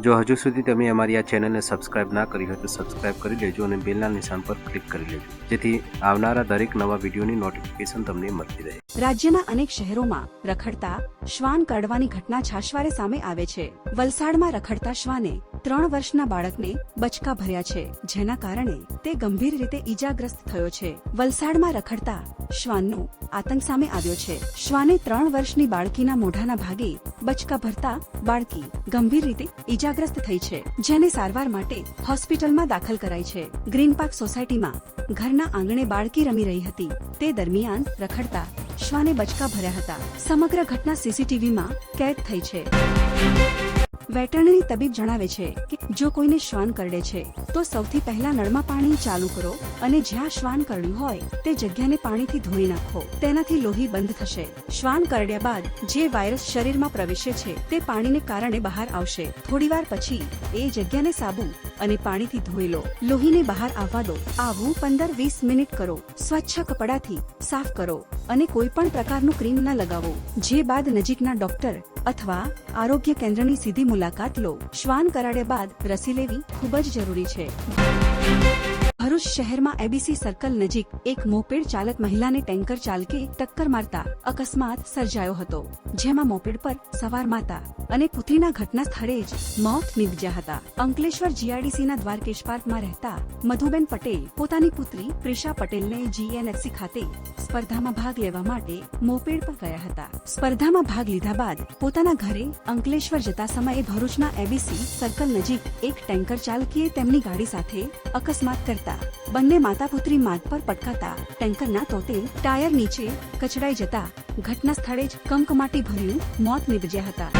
જો હજુ સુધી તમે અમારી આ ચેનલને સબસ્ક્રાઇબ ના કરી હોય તો સબસ્ક્રાઇબ કરી લેજો અને બેલના નિશાન પર ક્લિક કરી લેજો. જેથી આવનારા દરેક નવા વિડીયોની નોટિફિકેશન તમને મળતી રહે. રાજ્યના અનેક શહેરોમાં રખડતા, શ્વાન કરડવાની ઘટના છાશવારે સામે આવે છે. વલસાડમાં રખડતા શ્વાને ત્રણ વર્ષના બાળકને બચકા ભર્યા છે, જેના કારણે તે ગંભીર રીતે ઈજાગ્રસ્ત થયો છે. વલસાડમાં રખડતા શ્વાનનો આતંક સામે આવ્યો છે. શ્વાને ત્રણ વર્ષની બાળકીના મોઢાના ભાગે બચકા ભરતા બાળકી ગંભીર રીતે ઈજાગ્રસ્ત થઈ છે, જેને સારવાર માટે હોસ્પિટલમાં દાખલ કરાઈ છે. ગ્રીન પાર્ક સોસાયટીમાં ઘરના આંગણે બાળકી રમી રહી હતી. તે દરમિયાન રખડતા, શ્વાને બચકા ભર્યા હતા. સમગ્ર ઘટના સીસીટીવીમાં કેદ થઈ છે. વેટરનરી તબીબ જણાવે છે કે જો કોઈને શ્વાન કરડે છે, તો સૌથી પહેલા નળમાં પાણી ચાલુ કરો અને જ્યાં શ્વાન કરડ્યું હોય તે જગ્યાને પાણીથી ધોઈ નાખો. તેનાથી લોહી બંધ થશે. શ્વાન કરડ્યા બાદ જે વાયરસ શરીરમાં પ્રવેશે છે, તે પાણીને કારણે બહાર આવશે. થોડીવાર પછી એ જગ્યાને સાબુ અને પાણીથી ધોઈ લો. લોહીને બહાર આવવા દો. આવું પંદર વીસ મિનિટ કરો. સ્વચ્છ કપડાથી સાફ કરો અને કોઈ પણ પ્રકારનું ક્રીમ ન લગાવો. જે બાદ નજીકના ડોક્ટર અથવા આરોગ્ય કેન્દ્રની સીધી મુલાકાત લો. શ્વાન કરાડ્યા બાદ રસી લેવી ખૂબ જ જરૂરી છે. ભરૂચ શહેરમાં એબીસી સર્કલ નજીક એક મોપેડ ચાલક મહિલાને ટેન્કર ચાલકે ટક્કર મારતા અકસ્માત સર્જાયો હતો, જેમાં મોપેડ પર સવાર માતા અને પુત્રીના ઘટના સ્થળે જ મોત નીપજ્યા હતા. અંકલેશ્વર જીઆરડીસીના દ્વારકેશ પાર્કમાં રહેતા મધુબેન પટેલ પોતાની પુત્રી પ્રિશા પટેલને જીએનએફસી ખાતે સ્પર્ધામાં ભાગ લેવા માટે મોપેડ પર ગયા હતા. સ્પર્ધામાં ભાગ લીધા બાદ પોતાના ઘરે અંકલેશ્વર જતા સમયે ભરૂચના એબીસી સર્કલ નજીક એક ટેન્કર ચાલકીએ તેમની ગાડી સાથે અકસ્માત કરતા બંને માતા પુત્રી માર્ગ પર પટકાતા. ટેન્કરના તોતે ટાયર નીચે કચડાઈ જતા. ઘટના સ્થળે જ કમકમાટી ભર્યું મોત નીપજ્યા હતા.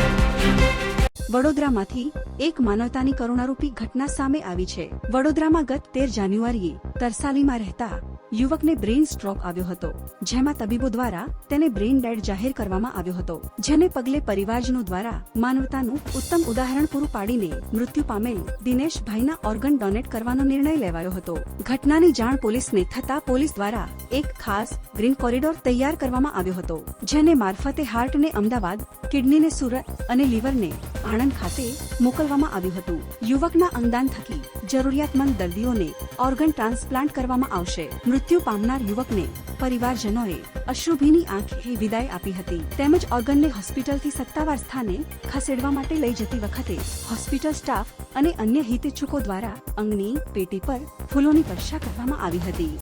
વડોદરામાંથી એક માનવતાની કરુણારૂપી ઘટના સામે આવી છે. વડોદરામાં ગત તેર જાન્યુઆરીએ તરસાલીમાં રહેતા યુવકને બ્રેઇન સ્ટ્રોક આવ્યો હતો, જેમાં તબીબો દ્વારા તેને બ્રેઇન ડેડ જાહેર કરવામાં આવ્યો હતો, જેને પગલે પરિવારજનો દ્વારા માનવતાનું ઉત્તમ ઉદાહરણ પૂરું પાડીને મૃત્યુ પામેલ દિનેશભાઈના ઓર્ગન ડોનેટ કરવાનો નિર્ણય લેવાયો હતો. ઘટનાની જાણ પોલીસને થતા પોલીસ દ્વારા એક ખાસ ગ્રીન કોરિડોર તૈયાર કરવામાં આવ્યો હતો, જેને મારફતે હાર્ટને અમદાવાદ, કિડનીને સુરત અને લીવરને આણંદ ખાતે મોકલવામાં આવ્યું હતું. યુવકના અંગદાન થકી જરૂરિયાતમંદ દર્દીઓને ઓર્ગન ટ્રાન્સપ્લાન્ટ કરવામાં આવશે. મૃત્યુ પામનાર યુવકને પરિવારજનોએ અશ્રુભીની આંખે વિદાય આપી હતી. તેમજ ઓર્ગનને હોસ્પિટલથી સત્તાવાર સ્થાને ખસેડવા માટે લઈ જતી વખતે હોસ્પિટલ સ્ટાફ અને અન્ય હિતેચ્છુકો દ્વારા અંગની, પેટી પર ફૂલોની વર્ષા કરવામાં આવી હતી.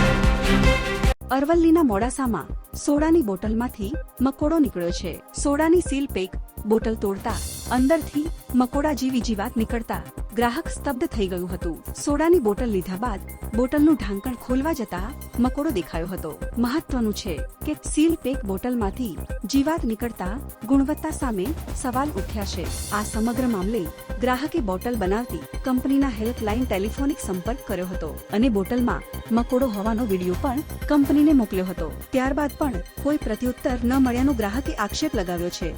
અરવલ્લીના મોડાસામાં સોડાની બોટલમાંથી મકોડો નીકળ્યો છે. સોડાની સીલ પેક બોટલ તોડતા, અંદરથી મકોડા જેવી જીવાત નીકળતા, ગ્રાહક સ્તબ્ધ થઈ ગયું હતું. સોડાની બોટલ લીધા બાદ, બોટલનું ઢાંકણ ખોલવા જતા મકોડો દેખાયો હતો. મહત્વનું છે કે સીલ પેક બોટલમાંથી જીવાત નીકળતા ગુણવત્તા સામે સવાલ ઉઠ્યા છે. આ સમગ્ર મામલે ગ્રાહકે બોટલ બનાવતી કંપનીના હેલ્પલાઇન ટેલિફોનિક સંપર્ક કર્યો હતો અને બોટલમાં મકોડો હોવાનો વીડિયો પણ કંપનીને મોકલ્યો હતો. ત્યારબાદ પણ કોઈ પ્રત્યુત્તર ન મળ્યાનો ગ્રાહકે આક્ષેપ લગાવ્યો છે.